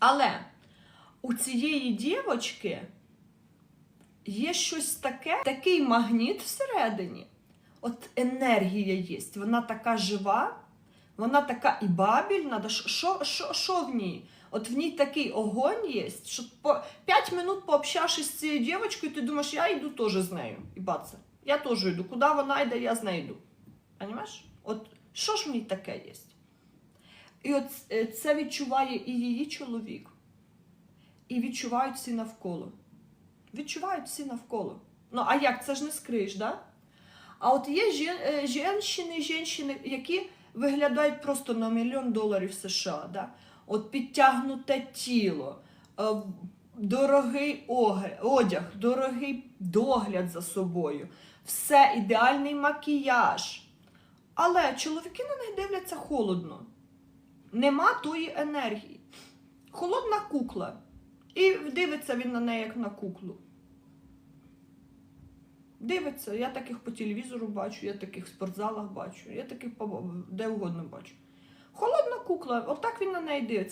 Але у цієї дівочки є щось таке, такий магніт всередині. От енергія є, вона така жива, вона така і бабільна. що- Що, що, в ній? От в ній такий огонь є, що по 5 минут пообщавшись з цією дівчинкою, ти думаєш, я йду теж з нею. І баца. Я теж йду. Куди вона йде, я з нею йду. Понимаєш? От що ж в ній таке є? І от е, це відчуває і її чоловік, і відчувають всі навколо. Відчувають всі навколо. Ну, а як? Це ж не скриєш, да? А от є е, жінщини, жінщини, які виглядають просто на мільйон доларів США. Да? От підтягнуте тіло, е, дорогий одяг, дорогий догляд за собою, все, ідеальний макіяж. Але чоловіки на них дивляться холодно. Нема тої енергії. Холодна кукла. І дивиться він на неї як на куклу. Дивиться, я таких по телевізору бачу, я таких в спортзалах бачу, я таких де угодно бачу. Холодна кукла, отак він на неї дивиться.